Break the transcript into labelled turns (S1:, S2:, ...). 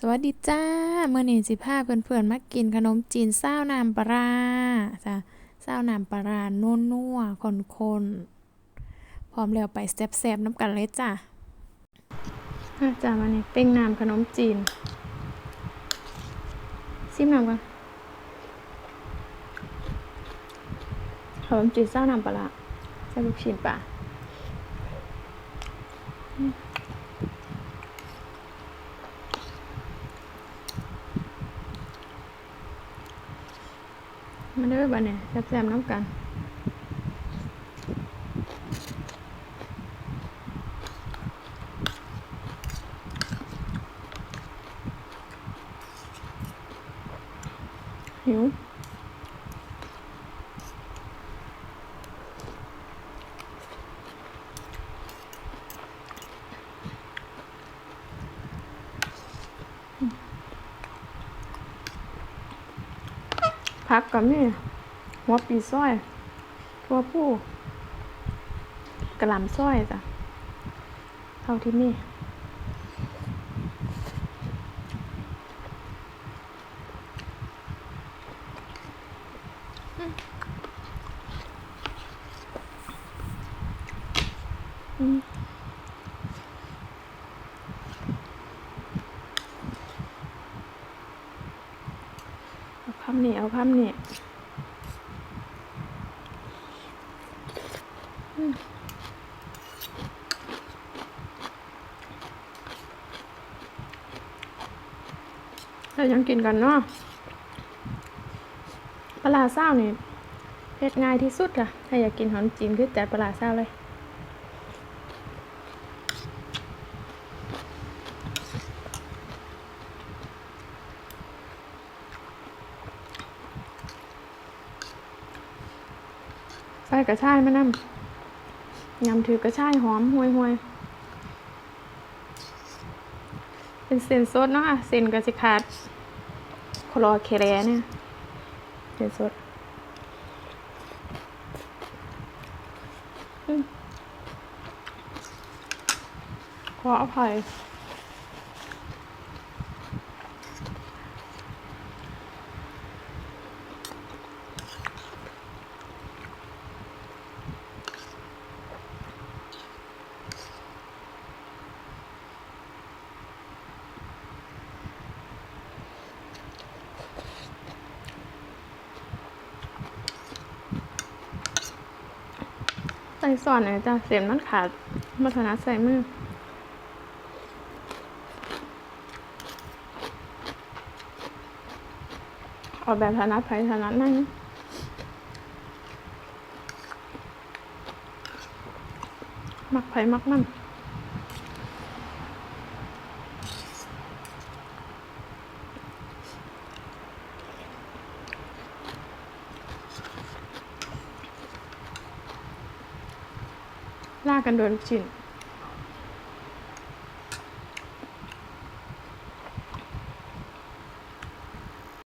S1: สวัสดีจ้าเมื่อนี้สิพาเพื่อนๆมากินขนมจีนเศร้าน้ำปลาร้าจ้ะเศร้าน้ำปลาร้านัวนัวคนคนๆพร้อมแล้วไปแซ่บๆน้ำกันเลยจ้ะมาจ้ามานี่เป้งน้ำขนมจีนซิมน้ำกันขนมจีนเศร้าน้ำปลาร้าใส่ลูกชิ้นปลา มาเด้อบัดเนี่ยแซ่บๆน้ำกันหิว พักกับนี่หัวปีซอยทั่วผู้กระหลำซอยจ้ะเท่าที่นี่อืม เอาคำนี้เอาคำนี้เรายังกินกันเนาะปลาร้าเศร้านี่เฮ็ดง่ายที่สุดค่ะถ้าอยากกินหอมจีนคือจัดปลาร้าเศร้าเลย ใส่กระชายมานำยำถือกระชายหอมห่วยห่วยเป็นเส้นสดเนาะเส้นก็สิขาดคลอเคแรเนี่ยเส้นสดขออภัย ส่สอนนไหนจ้ะเส้นมันขาดมาถนัดใส่มือออกแบบถนัดไผถนัดนั่นมักภัยมักมั่น ลากกันโดยลูกชิ้น